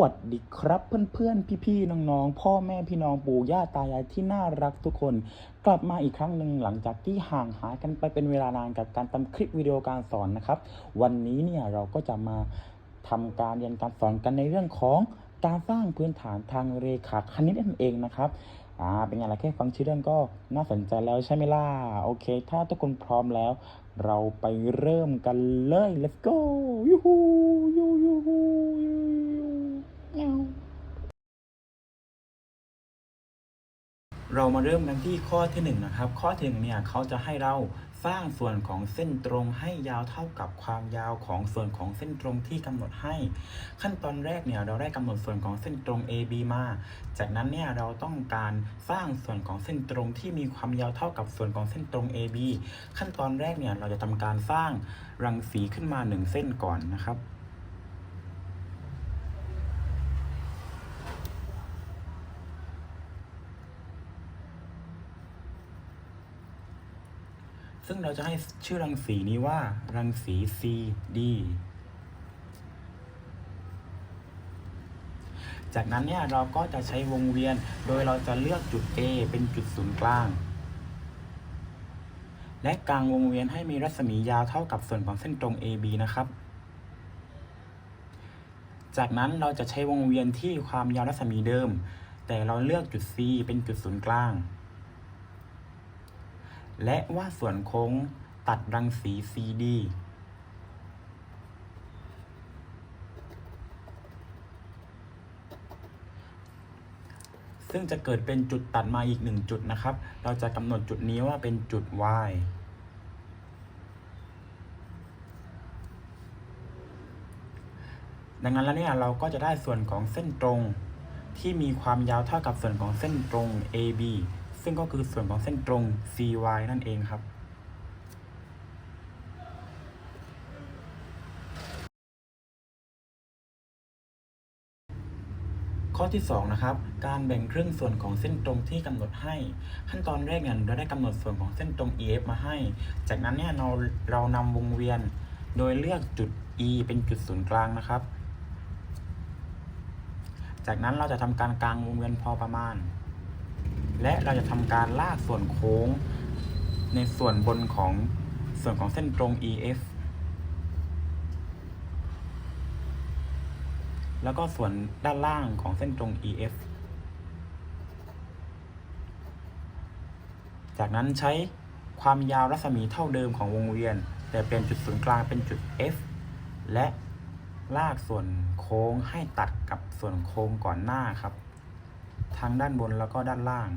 วัสดีครับเพื่อนๆ พี่ๆ น้องๆ พ่อแม่พี่น้องปู่ย่าตายายที่น่ารักทุกคน กลับมาอีกครั้งหนึ่งหลังจากที่ห่างหายกันไปเป็นเวลานานกับการทำคลิปวิดีโอการสอนนะครับ วันนี้เนี่ยเราก็จะมาทำการเรียนการสอนกันในเรื่องของการสร้างพื้นฐานทางเรขาคณิตนั่นเองนะครับ อ่าเป็นไงล่ะแค่ฟังชื่อเรื่องก็น่าสนใจแล้วใช่ไหมล่ะ โอเค ถ้าทุกคนพร้อมแล้ว เราไปเริ่มกันเลย let's go ยูฮูยูยูฮูยูยู เรามาเริ่มกันที่ข้อที่หนึ่งนะครับ ข้อที่หนึ่งเนี่ยเขาจะให้เราสร้างส่วนของเส้นตรงให้ยาวเท่ากับความยาวของส่วนของเส้นตรงที่กำหนดให้ ขั้นตอนแรกเนี่ยเราได้กำหนดส่วนของเส้นตรง AB มา จากนั้นเนี่ยเราต้องการสร้างส่วนของเส้นตรงที่มีความยาวเท่ากับส่วนของเส้นตรง AB ขั้นตอนแรกเนี่ยเราจะทำการสร้างรังสีขึ้นมาหนึ่งเส้นก่อนนะครับ ซึ่งเราจะให้ชื่อรังสีนี้ว่า รังสี CD จากนั้นเนี่ยเราก็จะใช้วงเวียน โดยเราจะเลือกจุด A เป็นจุดศูนย์กลาง และกลางวงเวียนให้มีรัศมียาวเท่ากับส่วนของเส้นตรง AB นะครับ จากนั้นเราจะใช้วงเวียนที่ความยาวรัศมีเดิม แต่เราเลือกจุด C เป็นจุดศูนย์กลาง และว่าส่วนโค้งตัดรังสี CD ซึ่งจะเกิดเป็นจุดตัดมาอีกหนึ่งจุดนะครับ เราจะกำหนดจุดนี้ว่าเป็นจุด Y ดังนั้นแล้วเนี่ยเราก็จะได้ส่วนของเส้นตรงที่มีความยาวเท่ากับส่วนของเส้นตรง AB ซึ่งก็คือส่วนของเส้นตรง CY นั่นเองครับ ข้อที่ 2 นะครับ การแบ่งครึ่งส่วนของเส้นตรงที่กำหนดให้ ขั้นตอนแรกเนี่ยเราได้กำหนดส่วนของเส้นตรง EF มาให้ จากนั้นเนี่ยเราเรานำวงเวียน โดยเลือกจุด E เป็นจุดศูนย์กลางนะครับ จากนั้นเราจะทำการกลางวงเวียนพอประมาณ และเราจะทำการลากส่วนโค้ง ในส่วนบนของส่วนของเส้นตรง EF แล้วก็ส่วนด้านล่างของเส้นตรง EF จากนั้นใช้ความยาวรัศมีเท่าเดิมของวงเวียน แต่เปลี่ยนจุดศูนย์กลางเป็นจุด F และลากส่วนโค้งให้ตัดกับส่วนโค้งก่อนหน้าครับ ทั้งด้านบนแล้วก็ด้านล่าง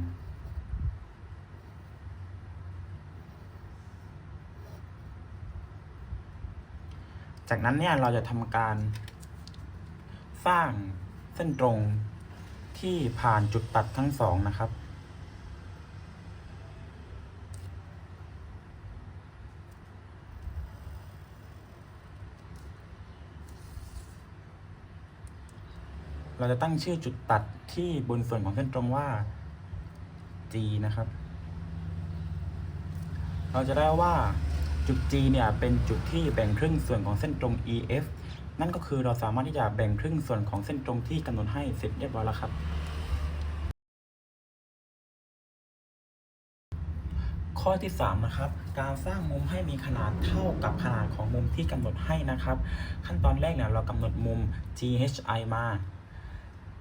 จากนั้นเนี่ยเราจะทำการ สร้างเส้นตรงที่ผ่านจุดตัดทั้งสองนะครับ เราจะตั้งชื่อจุดตัดที่บนส่วนของเส้นตรงว่า G นะครับ เราจะได้ว่าจุด G เนี่ยเป็นจุดที่แบ่งครึ่งส่วนของเส้นตรง EF นั่นก็คือเราสามารถที่จะแบ่งครึ่งส่วนของเส้นตรงที่กำหนดให้เสร็จเรียบร้อยแล้วครับ ข้อที่ 3 นะครับ การสร้างมุมให้มีขนาดเท่ากับขนาดของมุมที่กำหนดให้นะครับ ขั้นตอนแรกเนี่ยเรากำหนดมุม GHI มา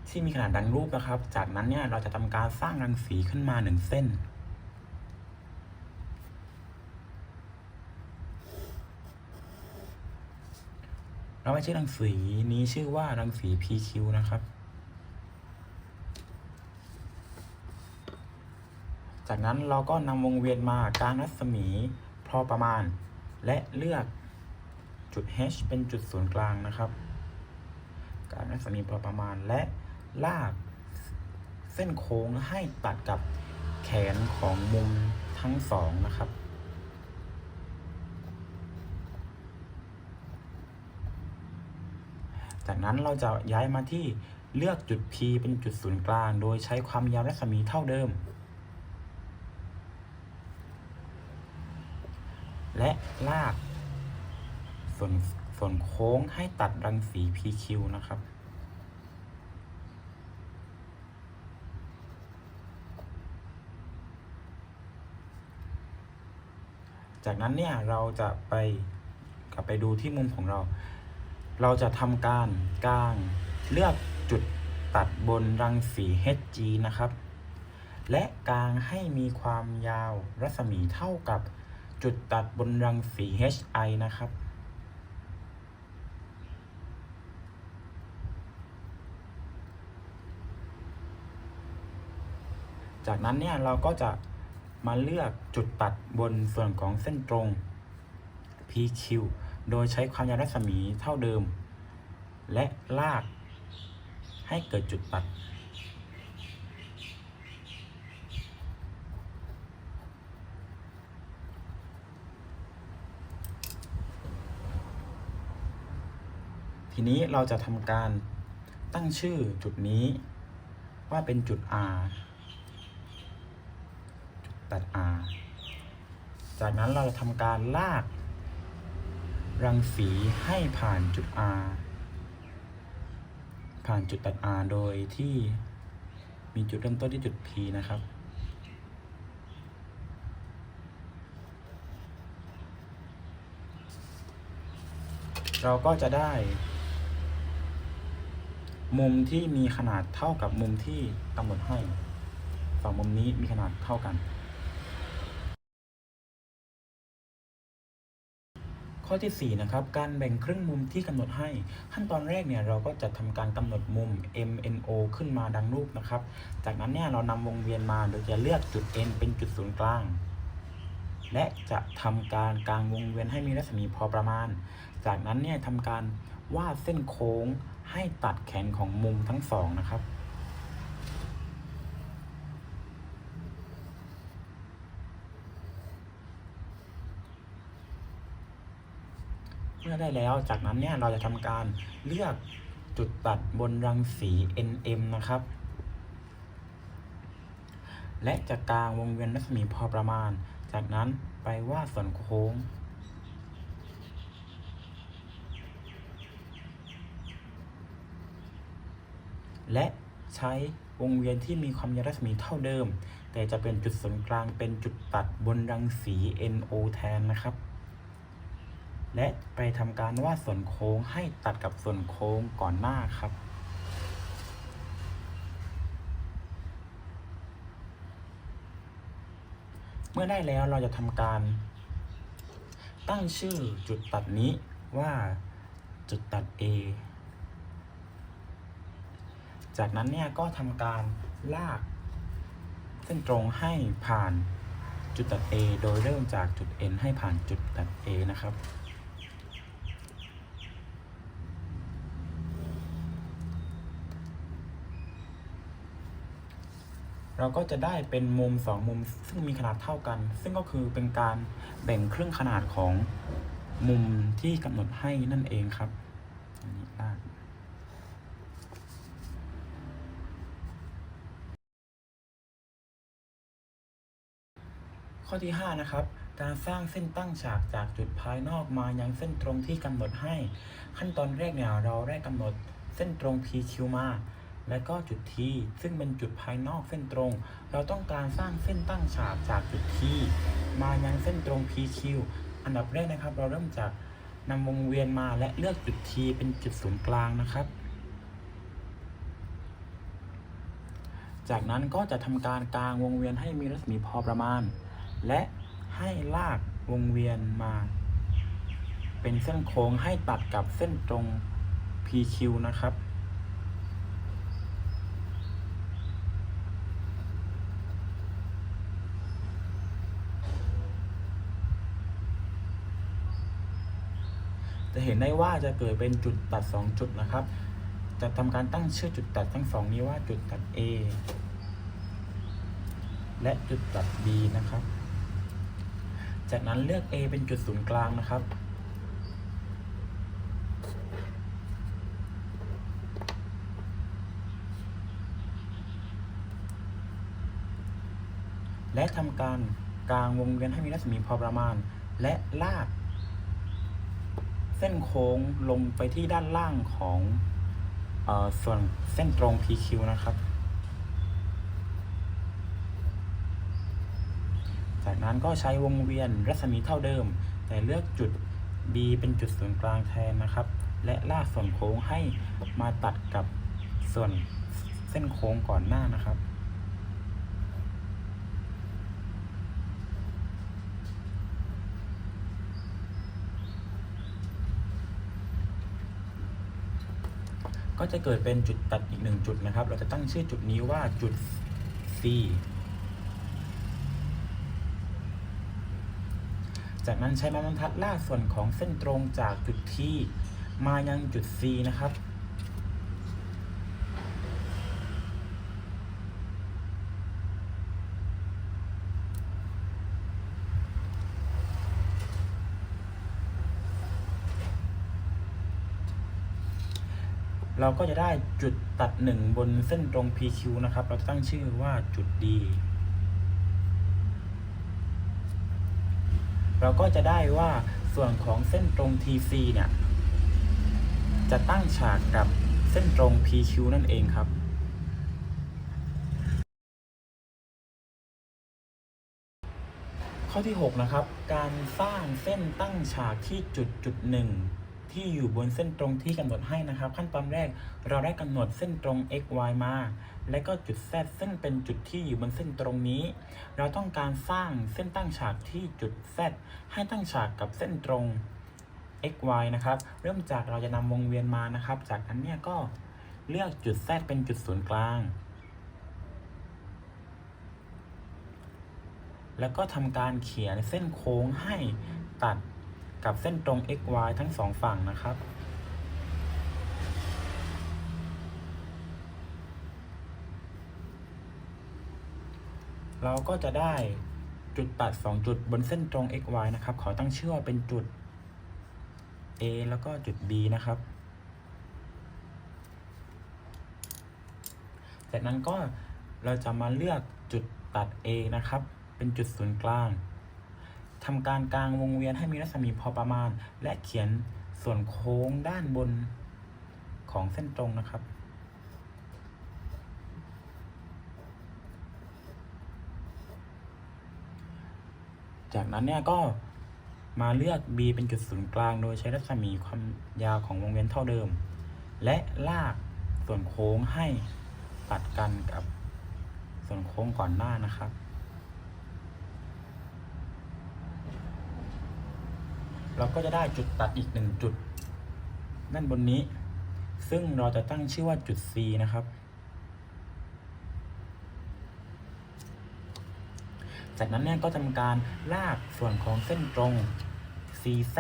ที่มีขนาดดังรูปนะครับ จากนั้นเนี่ยเราจะทำการสร้างรังสีขึ้นมาหนึ่งเส้น เราไม่ใช่รังสีนี้ชื่อว่ารังสี PQ นะครับ จากนั้นเราก็นำวงเวียนมากลางรัศมีพอประมาณ และเลือกจุด H เป็นจุดศูนย์กลางนะครับ กางรัศมีพอประมาณและ ลาก เส้นโค้งให้ตัดกับแขนของมุมทั้งสองนะครับ จากนั้นเราจะย้ายมาที่เลือกจุด P เป็นจุดศูนย์กลาง โดยใช้ความยาวรัศมีเท่าเดิม และลากส่วนส่วนโค้งให้ตัดรังสี PQ นะครับ จากนั้นเนี่ยเราจะไปกลับไปดูที่มุมของเรา เราจะทำการกางเลือกจุดตัดบนรังสี HG นะครับ และกางให้มีความยาวรัศมีเท่ากับจุดตัดบนรังสี HI นะครับจากนั้นเนี่ยเราก็จะ มาเลือกจุดตัดบนส่วนของเส้นตรง PQ โดยใช้ความยาวรัศมีเท่าเดิม และลากให้เกิดจุดตัด ทีนี้เราจะทำการตั้งชื่อจุดนี้ว่าเป็นจุด R ตัด R จากนั้นเราจะทำการลาก รังสีให้ผ่านจุด R ผ่านจุดตัด R โดยที่มีจุดเริ่มต้นที่จุด P นะครับ เราก็จะได้ มุมที่มีขนาดเท่ากับมุมที่กำหนดให้สองมุมนี้มีขนาดเท่ากัน ข้อที่4นะครับการแบ่งครึ่งมุมที่กำหนดให้ ขั้นตอนแรกเนี่ยเราก็จะทำการกำหนดมุม MNO ขึ้นมาดังรูปนะครับ จากนั้นเนี่ยเรานำวงเวียนมาโดยจะเลือกจุด N เป็นจุดศูนย์กลาง และจะทำการกางวงเวียนให้มีรัศมีพอประมาณ จากนั้นเนี่ยทำการวาดเส้นโค้งให้ตัดแขนของมุมทั้งสองนะครับ มื่อได้แล้วจากนั้นเนี่ยเราจะทำการเลือกจุดตัดบนรังสี NM นะครับ และจะกลางวงเวียนรัศมีพอประมาณ จากนั้นไปวาดส่วนโค้งและใช้วงเวียนที่มีความยาวรัศมีเท่าเดิม แต่จะเป็นจุดศูนย์กลางเป็นจุดตัดบนรังสี NO แทนนะครับ และไปทำการวาดส่วนโค้งให้ตัดกับส่วนโค้งก่อนหน้าครับ เมื่อได้แล้วเราจะทำการ ตั้งชื่อจุดตัดนี้ว่าจุดตัด A จากนั้นเนี่ยก็ทำการลากเส้นตรงให้ผ่านจุดตัด A โดยเริ่มจากจุด N ให้ผ่านจุดตัด A นะครับ เราก็จะได้เป็นมุมสองมุม ซึ่งมีขนาดเท่ากัน ซึ่งก็คือเป็นการแบ่งครึ่งขนาดของมุมที่กำหนดให้นั่นเองครับอันนี้ลากข้อที่ 5 นะครับ การสร้างเส้นตั้งฉากจากจุดภายนอกมายังเส้นตรงที่กำหนดให้ ขั้นตอนแรกเนี่ยเราได้กำหนดเส้นตรง PQ มา และก็จุด T ซึ่งเป็นจุดภายนอกเส้นตรง เราต้องการสร้างเส้นตั้งฉากจากจุด T มายังเส้นตรง PQ อันดับแรกนะครับ เราเริ่มจากนำวงเวียนมาและเลือกจุด T เป็นจุดศูนย์กลางนะครับ จากนั้นก็จะทำการกลางวงเวียนให้มีรัศมีพอประมาณ และให้ลากวงเวียนมา เป็นเส้นโค้งให้ตัดกับเส้นตรง PQ นะครับ จะเห็นได้ว่าจะเกิดเป็นจุดตัด 2 จุดนะครับ จะทำการตั้งชื่อจุดตัดทั้งสองนี้ว่าจุดตัด A และจุดตัด B นะครับ จากนั้นเลือก A เป็นจุดศูนย์กลางนะครับ และทำการกางวงเวียนให้มีรัศมีพอประมาณ และลาก เส้นโค้งลงไปที่ด้านล่างของอส่วนเส้นตรง PQ นะครับ จากนั้นก็ใช้วงเวียนรัศมีเท่าเดิม แต่เลือกจุด B เป็นจุดศูนย์กลางแทนนะครับ และลากส่วนโค้งให้มาตัดกับส่วนเส้นโค้งก่อนหน้านะครับ ก็จะเกิดเป็นจุดตัดอีกหนึ่งจุดนะครับ เราจะตั้งชื่อจุดนี้ว่าจุด C จากนั้นใช้ไม้บรรทัดลากส่วนของเส้นตรงจากจุดที่มายังจุด C นะครับ เราก็จะได้จุดตัดหนึ่งบนเส้นตรง PQ นะครับ เราจะตั้งชื่อว่าจุด D เราก็จะได้ว่าส่วนของเส้นตรง TC เนี่ย จะตั้งฉากกับเส้นตรง PQ นั่นเองครับข้อที่ 6 นะครับ การสร้างเส้นตั้งฉากที่จุดจุดหนึ่ง ที่อยู่บนเส้นตรงที่กำหนดให้นะครับ ขั้นตอนแรกเราได้กำหนดเส้นตรง x y มา และก็จุด z ซึ่งเป็นจุดที่อยู่บนเส้นตรงนี้ เราต้องการสร้างเส้นตั้งฉากที่จุด z ให้ตั้งฉากกับเส้นตรง x y นะครับ เริ่มจากเราจะนำวงเวียนมานะครับ จากนั้นเนี่ยก็เลือกจุด z เป็นจุดศูนย์กลาง แล้วก็ทำการเขียนเส้นโค้งให้ตัด กับเส้นตรง x y ทั้งสองฝั่งนะครับ เราก็จะได้จุดตัด 2 จุดบนเส้นตรง x y นะครับ ขอตั้งชื่อว่าเป็นจุด A แล้วก็จุด B นะครับจากนั้นก็เราจะมาเลือกจุดตัด A นะครับ เป็นจุดศูนย์กลาง ทำการกลางวงเวียนให้มีรัศมีพอประมาณ และเขียนส่วนโค้งด้านบนของเส้นตรงนะครับ จากนั้นเนี่ยก็มาเลือก B เป็นจุดศูนย์กลาง โดยใช้รัศมีความยาวของวงเวียนเท่าเดิม และลากส่วนโค้งให้ตัดกันกับส่วนโค้งก่อนหน้านะครับ เราก็จะได้จุดตัดอีกหนึ่งจุด ด้านบนนี้ ซึ่งเราจะตั้งชื่อว่าจุด C นะครับ จากนั้นเนี่ยก็ทำการลากส่วนของเส้นตรง CZ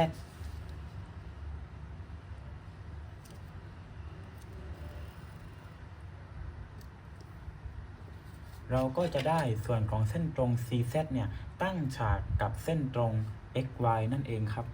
เราก็จะได้ส่วนของเส้นตรง CZ เนี่ย ตั้งฉากกับเส้นตรง XY นั่นเองครับ